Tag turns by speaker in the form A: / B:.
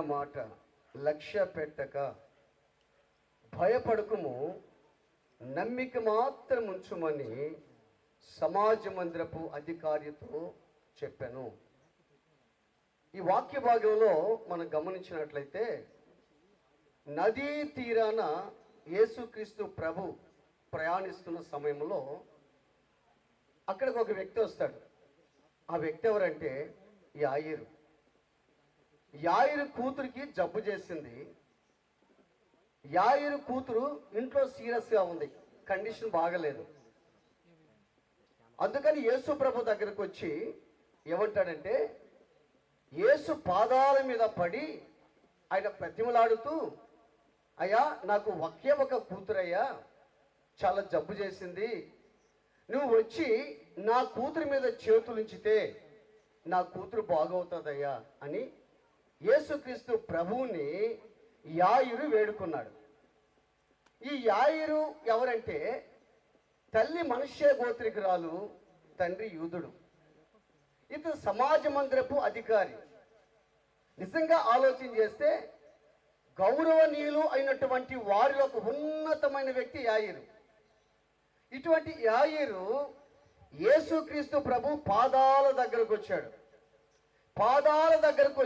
A: మాట లక్ష్య పెట్టక భయపడకము నమ్మిక మాత్రం ఉంచుమని సమాజ మందిరపు అధికారితో చెప్పాను. ఈ వాక్య భాగంలో మనం గమనించినట్లయితే నదీ తీరాన యేసుక్రీస్తు ప్రభు ప్రయాణిస్తున్న సమయంలో అక్కడికి ఒక వ్యక్తి వస్తాడు. ఆ వ్యక్తి ఎవరంటే యాయిరు. యాయిరు కూతురికి జబ్బు చేసింది. యాయిరు కూతురు ఇంట్లో సీరియస్గా ఉంది. కండిషన్ బాగలేదు. అందుకని యేసు ప్రభు దగ్గరకు వచ్చి ఏమంటాడంటే యేసు పాదాల మీద పడి ఆయన ప్రతిమలాడుతూ అయ్యా నాకు ఒకే ఒక కూతురయ్యా చాలా జబ్బు చేసింది. నువ్వు వచ్చి నా కూతురి మీద చేతులుంచితే నా కూతురు బాగవుతుందయ్యా అని యేసుక్రీస్తు ప్రభువుని యాయురు వేడుకున్నాడు. ఈ యాయురు ఎవరంటే తల్లి మనుష్య గోత్రికురాలు తండ్రి యూదుడు. ఇతను సమాజ మందిరపు అధికారి. నిజంగా ఆలోచన చేస్తే గౌరవనీయులు అయినటువంటి వారిలో ఒక ఉన్నతమైన వ్యక్తి యాయిరు. ఇటువంటి యాయిరు యేసుక్రీస్తు ప్రభు పాదాల దగ్గరకు వచ్చాడు. పాదాల దగ్గరకు